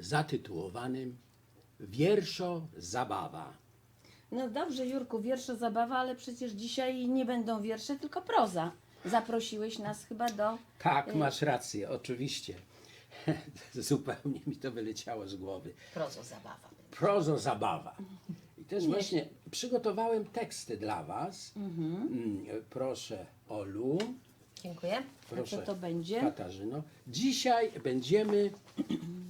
zatytułowanym Wierszo Zabawa. No dobrze, Jurku, wiersze zabawa, ale przecież dzisiaj nie będą wiersze, tylko proza. Zaprosiłeś nas chyba do. Tak, masz rację, oczywiście. Zupełnie mi to wyleciało z głowy. Prozo zabawa. Prozo Zabawa. I też właśnie przygotowałem teksty dla Was. Mm, Proszę, Olu. Dziękuję. Proszę, co to będzie? Katarzyno. Dzisiaj będziemy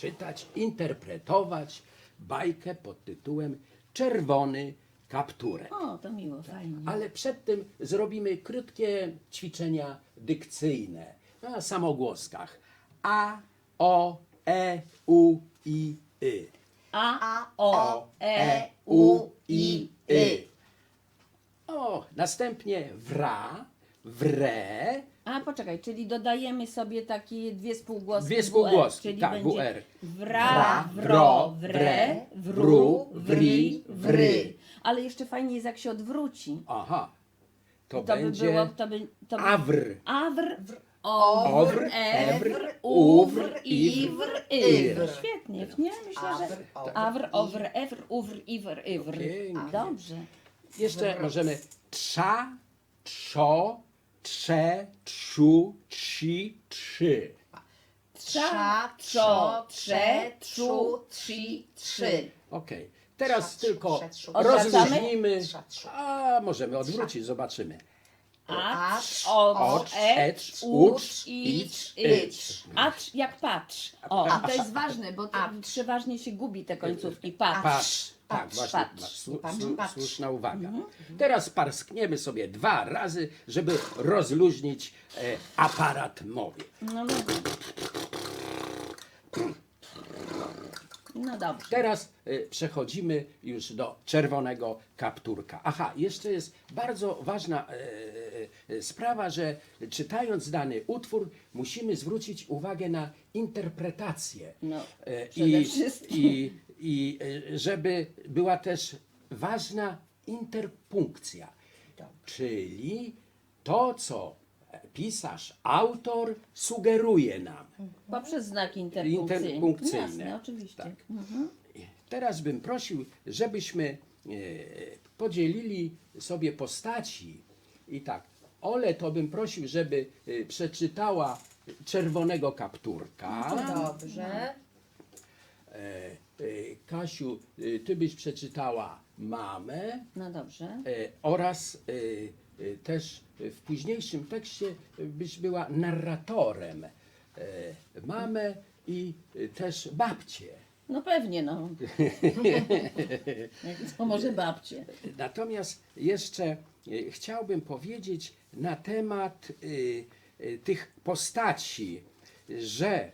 czytać, interpretować bajkę pod tytułem Czerwony kapturek. O, to miło, fajnie. Ale przed tym zrobimy krótkie ćwiczenia dykcyjne na samogłoskach. A, O, E, U, I, Y. A, O, E, U, I, Y. O, następnie wra, wre, A poczekaj, czyli dodajemy sobie takie dwie spółgłoski. Dwie spółgłoski, czyli tak, będzie WR. Wra, wro, wre, wru, wri, wry. Ale jeszcze fajnie jest, jak się odwróci. aha, to, To by będzie było, to by, to by... awr. Awr, Owr, owr, ewr, uwr, iwr, iwr. Świetnie, nie? Myślę, że... Awr, owr, Awr, owr, ewr, uwr, iwr, iwr. Pięknie. Dobrze. Jeszcze możemy trza, trzo, trze, trzu, ci, trzy. Trza, trzo, trze, tru, trzy, trzy. Okej, teraz Trza, tylko Trza, trzy. a możemy odwrócić, zobaczymy. Acz, ocz, ocz, ecz, ecz, ucz, ucz, icz, icz. Acz jak patrz. O, i to jest ważne, bo to przeważnie się gubi te końcówki. Patrz. Patrz, tak, patrz, właśnie, patrz. słu- Patrz, słu- patrz. słuszna uwaga. Teraz parskniemy sobie dwa razy, żeby rozluźnić e, aparat mowy. No dobrze. No dobrze. Teraz y, przechodzimy już do czerwonego kapturka. Aha, jeszcze jest bardzo ważna e, e, sprawa, że czytając dany utwór musimy zwrócić uwagę na interpretację. No, E, przede I, wszystkim. i, I e, żeby była też ważna interpunkcja, czyli to, co pisarz, autor sugeruje nam. Poprzez znak interpunkcyjny. Interpunkcyjne. Jasne, oczywiście. Tak. Teraz bym prosił, żebyśmy e, podzielili sobie postaci. I tak, Ole to bym prosił, żeby e, przeczytała czerwonego kapturka. Dobrze. E, e, Kasiu, e, ty byś przeczytała mamę No dobrze. e, oraz też w późniejszym tekście byś była narratorem. Mamę i też babcię. No pewnie, no. Jak to może babcie. Natomiast jeszcze chciałbym powiedzieć na temat tych postaci, że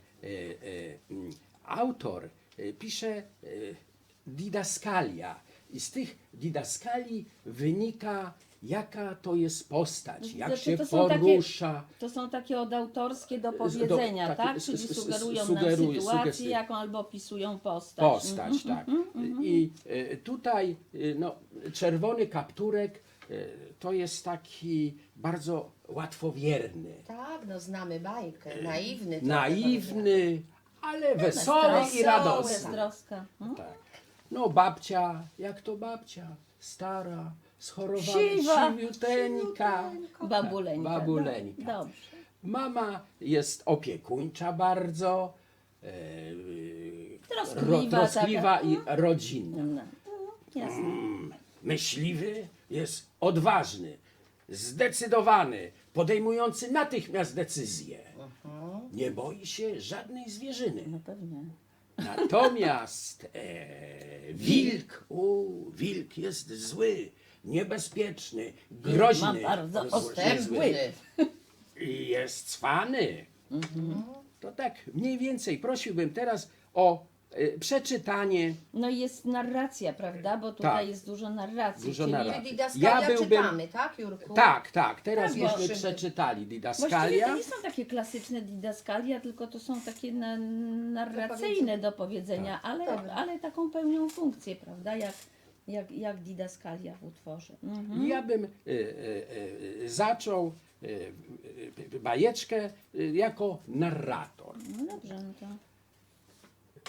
autor pisze e, didaskalia i z tych didaskali wynika jaka to jest postać, jak Znaczy, się to są takie- porusza. To są takie odautorskie dopowiedzenia, do- tak? takie Czyli sugerują sugeruje- nam sytuację, jaką albo opisują postać. Postać, tak. I e, tutaj e, no, czerwony kapturek e, to jest taki bardzo łatwowierny, Tak, no znamy bajkę. Naiwny. naiwny, ale wesoły i radosny. Bezdroska. Hmm? Tak. No babcia, jak to babcia, stara, schorowana, Siwa. siwiuteńka. Babuleńka. Tak, babuleńka. Dobrze. Mama jest opiekuńcza bardzo, e, Troskliwa troskliwa i rodzinna. No, no, jasne. Myśliwy jest odważny, zdecydowany, podejmujący natychmiast decyzje. Nie boi się żadnej zwierzyny. No pewnie. Natomiast e, wilk, u, wilk jest zły, niebezpieczny, groźny. Ma bardzo rozłożony zły. Ostępny. I jest cwany. Mhm. To tak mniej więcej prosiłbym teraz o e, przeczytanie No i jest narracja, prawda? Bo tutaj Tak. jest dużo narracji. Dużo czyli narracji. Czyli didaskalia Ja byłbym- czytamy, tak Jurku? Tak, tak. Teraz Tak, byśmy bo- przeczytali Właściwie didaskalia. to nie są takie klasyczne didaskalia, tylko to są takie na, narracyjne dopowiedzenia, Tak. ale, Dobra. ale taką pełnią funkcję, prawda? Jak, jak, jak didaskalia w utworze. Mhm. Ja bym e, e, e, zaczął e, e, bajeczkę e, jako narrator. No dobrze, no to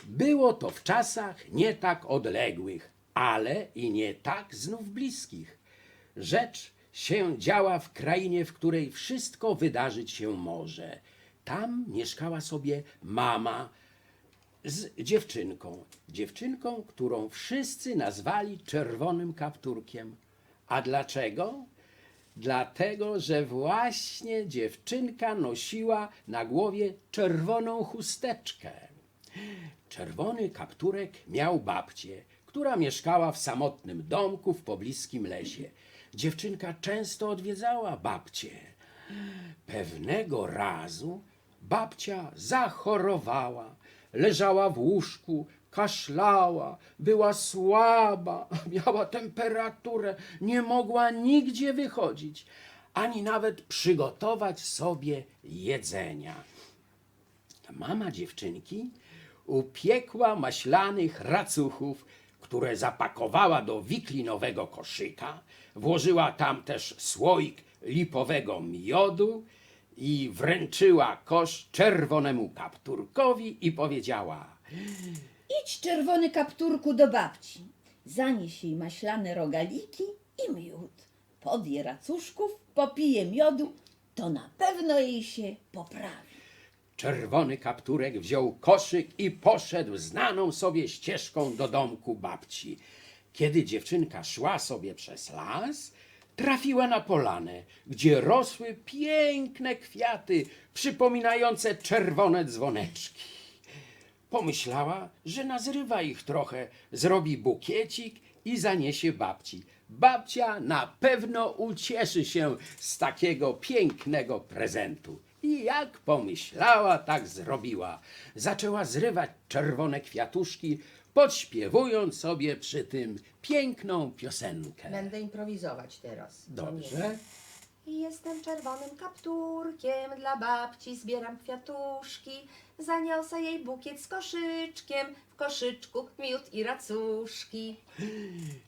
Było to w czasach nie tak odległych, ale i nie tak znów bliskich. Rzecz się działa w krainie, w której wszystko wydarzyć się może. Tam mieszkała sobie mama z dziewczynką. Dziewczynką, którą wszyscy nazwali czerwonym kapturkiem. A dlaczego? Dlatego, że właśnie dziewczynka nosiła na głowie czerwoną chusteczkę. Czerwony kapturek miał babcię, która mieszkała w samotnym domku w pobliskim lesie. Dziewczynka często odwiedzała babcię. Pewnego razu babcia zachorowała, leżała w łóżku, kaszlała, była słaba, miała temperaturę, nie mogła nigdzie wychodzić, ani nawet przygotować sobie jedzenia. Mama dziewczynki upiekła maślanych racuchów, które zapakowała do wiklinowego koszyka, włożyła tam też słoik lipowego miodu i wręczyła kosz czerwonemu kapturkowi i powiedziała Idź, czerwony kapturku, do babci. Zanieś jej maślane rogaliki i miód. Podje racuszków, popije miodu, to na pewno jej się poprawi. Czerwony kapturek wziął koszyk i poszedł znaną sobie ścieżką do domku babci. Kiedy dziewczynka szła sobie przez las, trafiła na polanę, gdzie rosły piękne kwiaty przypominające czerwone dzwoneczki. Pomyślała, że nazrywa ich trochę, zrobi bukiecik i zaniesie babci. Babcia na pewno ucieszy się z takiego pięknego prezentu. I jak pomyślała, tak zrobiła. Zaczęła zrywać czerwone kwiatuszki, podśpiewując sobie przy tym piękną piosenkę. Będę improwizować teraz. Dobrze. Jestem czerwonym kapturkiem, dla babci zbieram kwiatuszki. Zaniosę jej bukiet z koszyczkiem, w koszyczku miód i racuszki.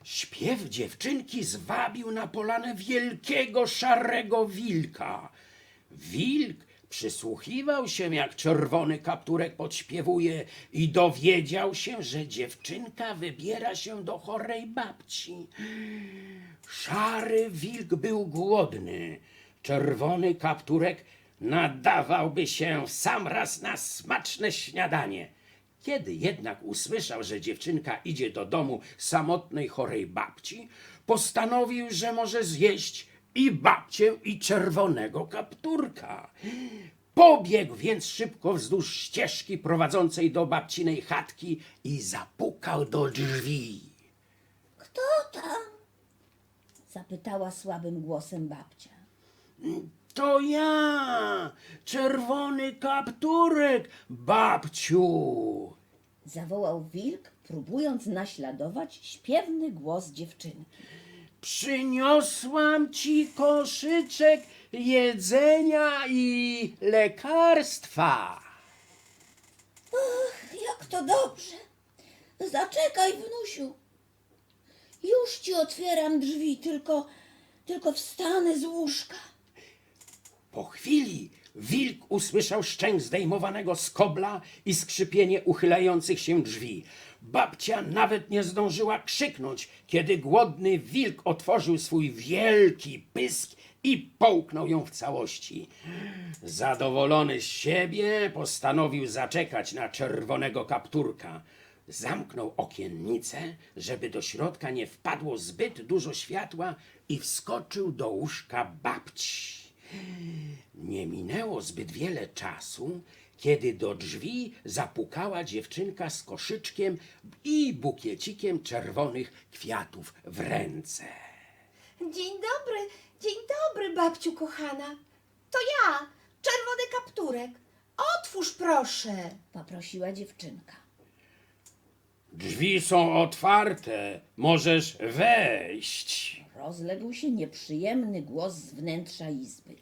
Śpiew dziewczynki zwabił na polanę wielkiego szarego wilka. Wilk przysłuchiwał się, jak czerwony kapturek podśpiewuje i dowiedział się, że dziewczynka wybiera się do chorej babci. Szary wilk był głodny. Czerwony kapturek nadawałby się sam raz na smaczne śniadanie. Kiedy jednak usłyszał, że dziewczynka idzie do domu samotnej chorej babci, postanowił, że może zjeść i babcię, i czerwonego kapturka. Pobiegł więc szybko wzdłuż ścieżki prowadzącej do babcinej chatki i zapukał do drzwi. Kto tam? Zapytała słabym głosem babcia. To ja, czerwony kapturek, babciu. Zawołał wilk, próbując naśladować śpiewny głos dziewczynki. Przyniosłam ci koszyczek jedzenia i lekarstwa. Jak to dobrze. Zaczekaj, wnusiu. Już ci otwieram drzwi, tylko, tylko wstanę z łóżka. Po chwili wilk usłyszał szczęk zdejmowanego z kobla i skrzypienie uchylających się drzwi. Babcia nawet nie zdążyła krzyknąć, kiedy głodny wilk otworzył swój wielki pysk i połknął ją w całości. Zadowolony z siebie postanowił zaczekać na czerwonego kapturka. Zamknął okiennicę, żeby do środka nie wpadło zbyt dużo światła i wskoczył do łóżka babci. Nie minęło zbyt wiele czasu, kiedy do drzwi zapukała dziewczynka z koszyczkiem i bukiecikiem czerwonych kwiatów w ręce. Dzień dobry, dzień dobry, babciu kochana. To ja, czerwony kapturek. Otwórz proszę. Poprosiła dziewczynka. Drzwi są otwarte, możesz wejść. Rozległ się nieprzyjemny głos z wnętrza izby.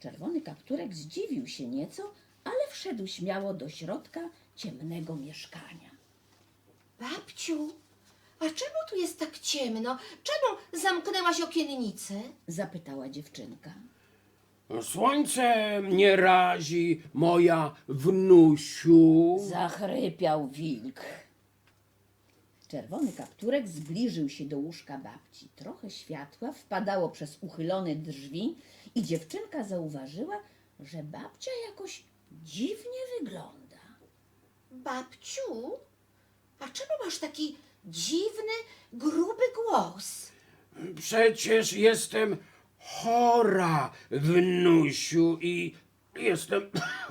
Czerwony kapturek zdziwił się nieco, ale wszedł śmiało do środka ciemnego mieszkania. Babciu, a czemu tu jest tak ciemno? Czemu zamknęłaś okiennicę? Zapytała dziewczynka. Słońce mnie razi, moja wnusiu. Zachrypiał wilk. Czerwony kapturek zbliżył się do łóżka babci. Trochę światła wpadało przez uchylone drzwi i dziewczynka zauważyła, że babcia jakoś dziwnie wygląda. Babciu, a czemu masz taki dziwny, gruby głos? Przecież jestem chora, wnusiu, i jestem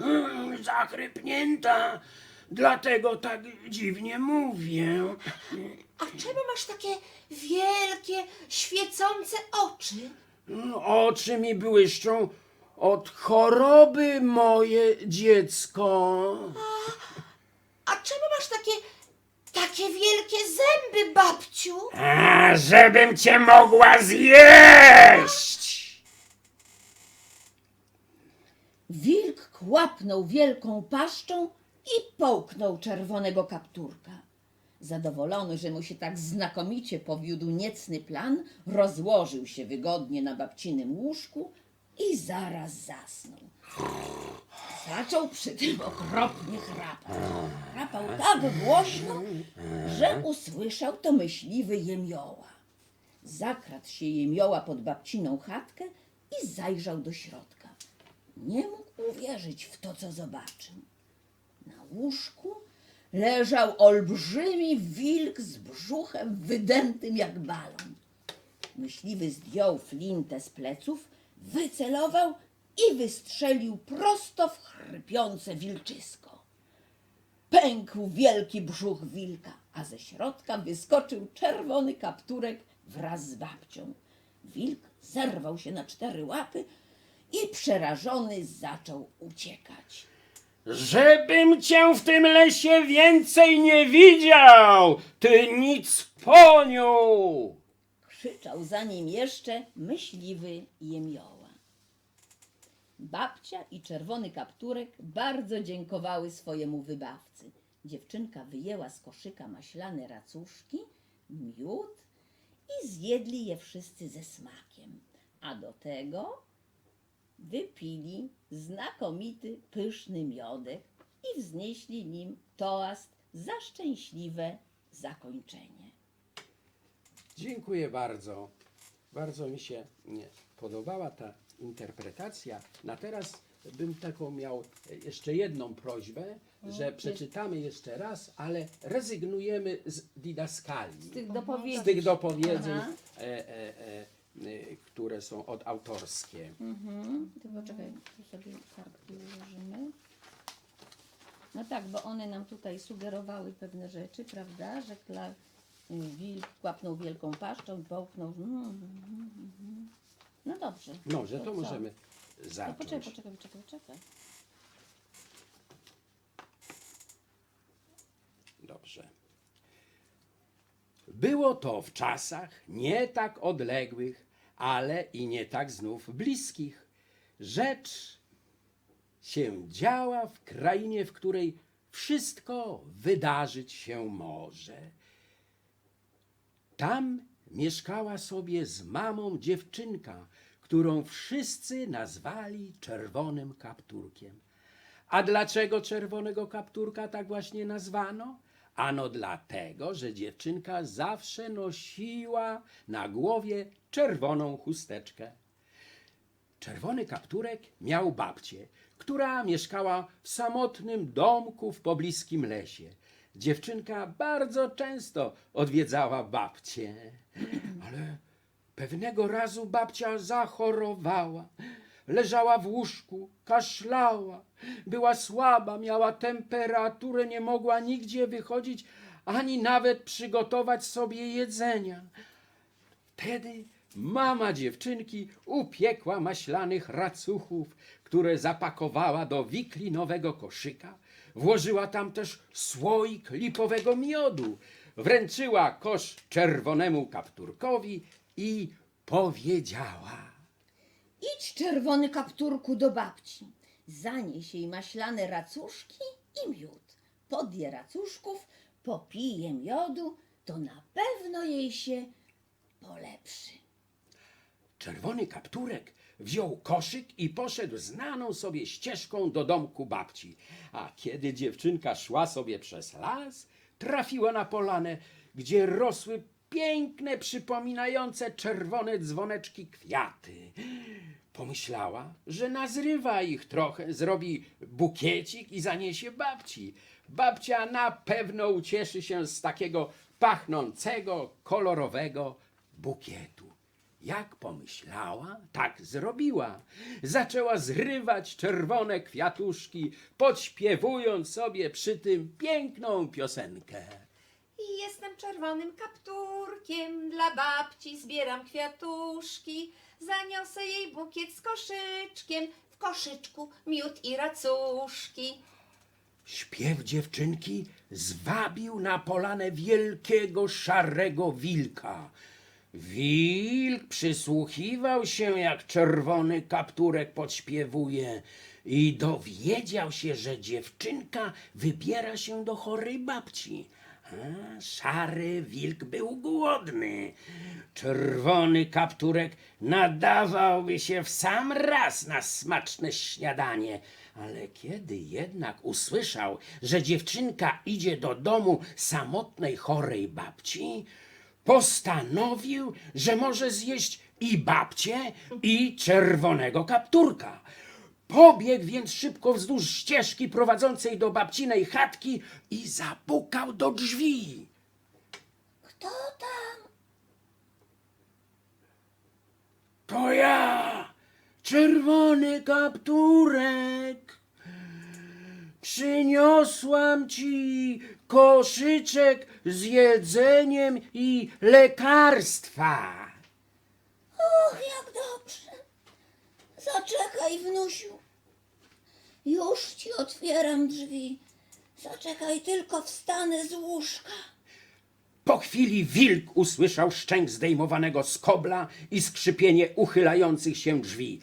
zachrypnięta. Dlatego tak dziwnie mówię. A czemu masz takie wielkie, świecące oczy? Oczy mi błyszczą od choroby, moje dziecko. A czemu masz takie, takie wielkie zęby, babciu? A, żebym cię mogła zjeść! Wilk kłapnął wielką paszczą i połknął czerwonego kapturka. Zadowolony, że mu się tak znakomicie powiódł niecny plan, rozłożył się wygodnie na babcinym łóżku i zaraz zasnął. Zaczął przy tym okropnie chrapać. Chrapał tak głośno, że usłyszał to myśliwy jemioła. Zakradł się jemioła pod babciną chatkę i zajrzał do środka. Nie mógł uwierzyć w to, co zobaczył. Na łóżku leżał olbrzymi wilk z brzuchem wydętym jak balon. Myśliwy zdjął flintę z pleców, wycelował i wystrzelił prosto w chrypiące wilczysko. Pękł wielki brzuch wilka, a ze środka wyskoczył czerwony kapturek wraz z babcią. Wilk zerwał się na cztery łapy i przerażony zaczął uciekać. Żebym cię w tym lesie więcej nie widział, ty nic poniu! Krzyczał za nim jeszcze myśliwy jemioła. Babcia i czerwony kapturek bardzo dziękowały swojemu wybawcy. Dziewczynka wyjęła z koszyka maślane racuszki, miód i zjedli je wszyscy ze smakiem. A do tego wypili znakomity, pyszny miodek i wznieśli nim toast za szczęśliwe zakończenie. Dziękuję bardzo. Bardzo mi się podobała ta interpretacja. Na teraz bym taką miał e, jeszcze jedną prośbę, że przeczytamy jeszcze raz, ale rezygnujemy z didaskali. Z tych dopowiedzi. z tych dopowiedzeń, e, e, e, e, które są odautorskie. Mhm. To poczekaj, tu sobie kartki ułożymy. No tak, bo one nam tutaj sugerowały pewne rzeczy, prawda? Że wilk kłapnął wielką paszczą i połknął. Mm, mm, mm. No dobrze. No, że to co? możemy No, zacząć. poczekaj, poczekaj, poczekaj, poczekaj. Dobrze. Było to w czasach nie tak odległych, ale i nie tak znów bliskich. Rzecz się działa w krainie, w której wszystko wydarzyć się może. Tam mieszkała sobie z mamą dziewczynka, którą wszyscy nazwali czerwonym kapturkiem. A dlaczego czerwonego kapturka tak właśnie nazwano? Ano dlatego, że dziewczynka zawsze nosiła na głowie czerwoną chusteczkę. Czerwony kapturek miał babcię, która mieszkała w samotnym domku w pobliskim lesie. Dziewczynka bardzo często odwiedzała babcię, ale pewnego razu babcia zachorowała. Leżała w łóżku, kaszlała, była słaba, miała temperaturę, nie mogła nigdzie wychodzić, ani nawet przygotować sobie jedzenia. Wtedy mama dziewczynki upiekła maślanych racuchów, które zapakowała do wiklinowego koszyka. Włożyła tam też słoik lipowego miodu. Wręczyła kosz czerwonemu kapturkowi i powiedziała. Idź, czerwony kapturku, do babci. Zanieś jej maślane racuszki i miód. Podje racuszków, popije miodu, to na pewno jej się polepszy. Czerwony kapturek wziął koszyk i poszedł znaną sobie ścieżką do domku babci. A kiedy dziewczynka szła sobie przez las, trafiła na polanę, gdzie rosły piękne, przypominające czerwone dzwoneczki kwiaty. Pomyślała, że nazrywa ich trochę, zrobi bukiecik i zaniesie babci. Babcia na pewno ucieszy się z takiego pachnącego, kolorowego bukietu. Jak pomyślała, tak zrobiła. Zaczęła zrywać czerwone kwiatuszki, podśpiewując sobie przy tym piękną piosenkę. I jestem czerwonym kapturkiem, dla babci zbieram kwiatuszki. Zaniosę jej bukiet z koszyczkiem, w koszyczku miód i racuszki. Śpiew dziewczynki zwabił na polanę wielkiego szarego wilka. Wilk przysłuchiwał się, jak czerwony kapturek podśpiewuje i dowiedział się, że dziewczynka wybiera się do chorej babci. A, szary wilk był głodny. Czerwony kapturek nadawałby się w sam raz na smaczne śniadanie, ale kiedy jednak usłyszał, że dziewczynka idzie do domu samotnej chorej babci, postanowił, że może zjeść i babcię, i czerwonego kapturka. Pobiegł więc szybko wzdłuż ścieżki prowadzącej do babcinej chatki i zapukał do drzwi. Kto tam? To ja, czerwony kapturek. Przyniosłam ci koszyczek z jedzeniem i lekarstwa. Och, jak dobrze. Zaczekaj, wnusiu. Już ci otwieram drzwi. Zaczekaj, tylko wstanę z łóżka. Po chwili wilk usłyszał szczęk zdejmowanego z kobla i skrzypienie uchylających się drzwi.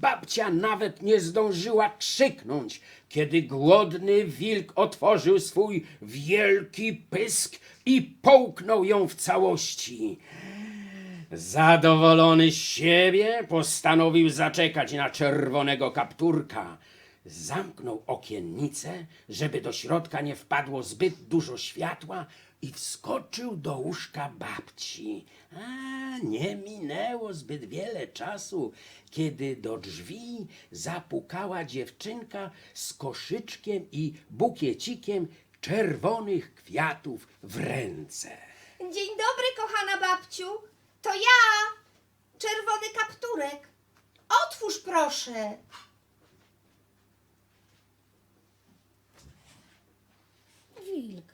Babcia nawet nie zdążyła krzyknąć, kiedy głodny wilk otworzył swój wielki pysk i połknął ją w całości. Zadowolony z siebie postanowił zaczekać na czerwonego kapturka. Zamknął okiennicę, żeby do środka nie wpadło zbyt dużo światła i wskoczył do łóżka babci. A nie minęło zbyt wiele czasu, kiedy do drzwi zapukała dziewczynka z koszyczkiem i bukiecikiem czerwonych kwiatów w ręce. Dzień dobry, kochana babciu. To ja, czerwony kapturek. Otwórz proszę. Wilk.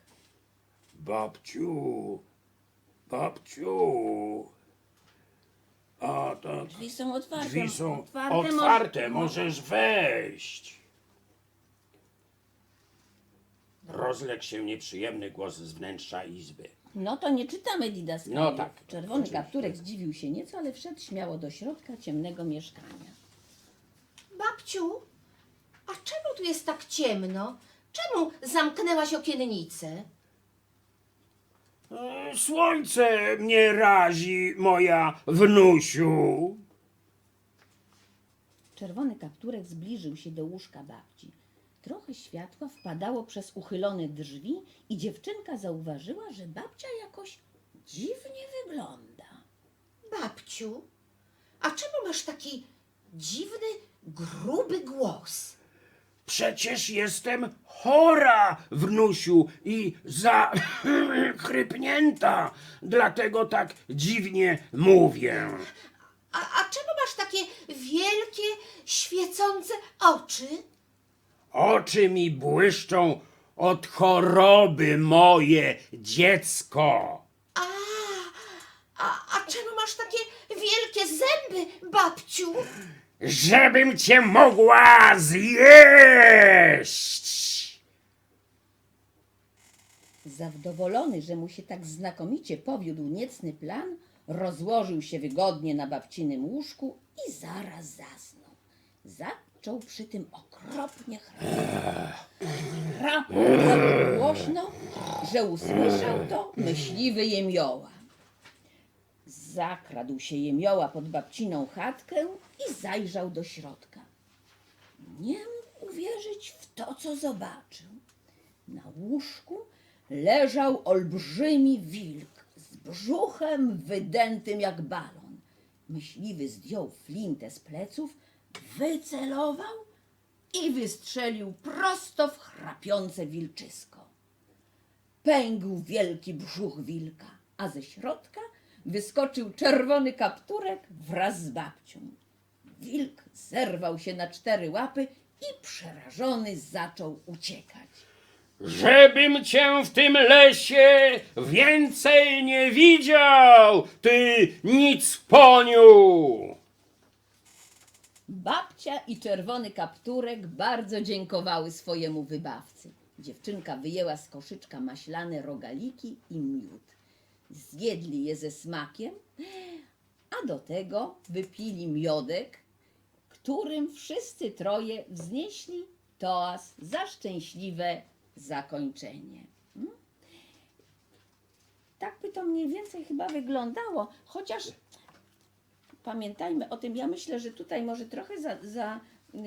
Babciu, babciu. A tak, Drzwi są otwarte. drzwi są otwarte. otwarte, mo- możesz wejść. Rozległ się nieprzyjemny głos z wnętrza izby. No to nie czytamy Didaskalia. No tak, Czerwony oczywiście. kapturek zdziwił się nieco, ale wszedł śmiało do środka ciemnego mieszkania. Babciu, a czemu tu jest tak ciemno? Czemu zamknęłaś okiennicę? E, Słońce mnie razi, moja wnusiu. Czerwony kapturek zbliżył się do łóżka babci. Trochę światła wpadało przez uchylone drzwi i dziewczynka zauważyła, że babcia jakoś dziwnie wygląda. Babciu, a czemu masz taki dziwny, gruby głos? Przecież jestem chora, wnusiu, i zachrypnięta, dlatego tak dziwnie mówię. A, a czemu masz takie wielkie, świecące oczy? Oczy mi błyszczą od choroby, moje dziecko. A, a, a czemu masz takie wielkie zęby, babciu? Żebym cię mogła zjeść. Zadowolony, że mu się tak znakomicie powiódł niecny plan, rozłożył się wygodnie na babcinym łóżku i zaraz zasnął. Zaczął przy tym okropnie chrapać. Chrapał tak głośno, że usłyszał to myśliwy jemioła. Zakradł się jemioła pod babciną chatkę i zajrzał do środka. Nie mógł uwierzyć w to, co zobaczył. Na łóżku leżał olbrzymi wilk z brzuchem wydętym jak balon. Myśliwy zdjął flintę z pleców, wycelował i wystrzelił prosto w chrapiące wilczysko. Pękł wielki brzuch wilka, a ze środka wyskoczył czerwony kapturek wraz z babcią. Wilk zerwał się na cztery łapy i przerażony zaczął uciekać. Żebym cię w tym lesie więcej nie widział, ty nic poniu! Babcia i czerwony kapturek bardzo dziękowały swojemu wybawcy. Dziewczynka wyjęła z koszyczka maślane rogaliki i miód. Zjedli je ze smakiem, a do tego wypili miodek, którym wszyscy troje wznieśli toast za szczęśliwe zakończenie. Mm? Tak by to mniej więcej chyba wyglądało, chociaż pamiętajmy o tym. Ja myślę, że tutaj może trochę za, za, yy,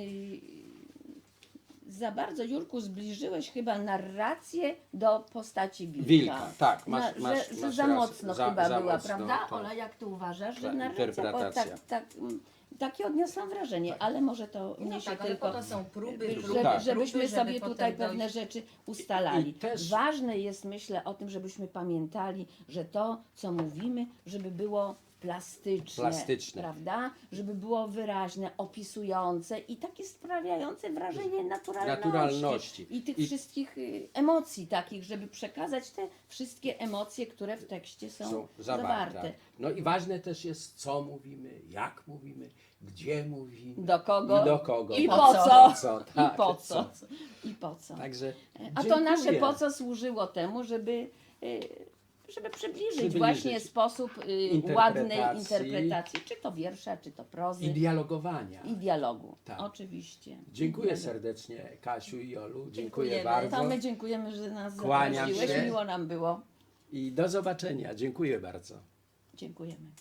za bardzo, Jurku, zbliżyłeś chyba narrację do postaci Wilka. Wilka, tak, masz- Na- masz- że, że masz za rację. mocno Za- chyba za była, mocno, prawda? tak. Ola, jak ty uważasz, że Tak, narracja, bo interpretacja. tak, tak, mm, takie odniosłam wrażenie, ale może to No niesie tak, ale tylko... po to są próby, żeby, próby, Tak. żebyśmy próby, żeby sobie potem tutaj dojść. pewne rzeczy ustalali. I też- Ważne jest, myślę, o tym, żebyśmy pamiętali, że to, co mówimy, żeby było plastyczne, Plastyczne. prawda? Żeby było wyraźne, opisujące i takie sprawiające wrażenie naturalności. Naturalności. I tych I- wszystkich y, emocji takich, żeby przekazać te wszystkie emocje, które w tekście są, są zawarte. No i ważne też jest, co mówimy, jak mówimy, gdzie mówimy. Do kogo? I do kogo. I Po co? co? I Tak, po co? I po co? Także A to dziękuję. nasze po co służyło temu, żeby, y, żeby przybliżyć, Przybliżyć. właśnie sposób y, Interpretacji. ładnej interpretacji, czy to wiersza, czy to prozy I dialogowania. i dialogu. Tak. Oczywiście. Dziękuję serdecznie Kasiu i Olu. Dziękuję Dziękujemy. bardzo. To my dziękujemy, że nas Kłaniam zaprosiłeś. się. Miło nam było. I do zobaczenia. Dziękuję bardzo. Dziękujemy.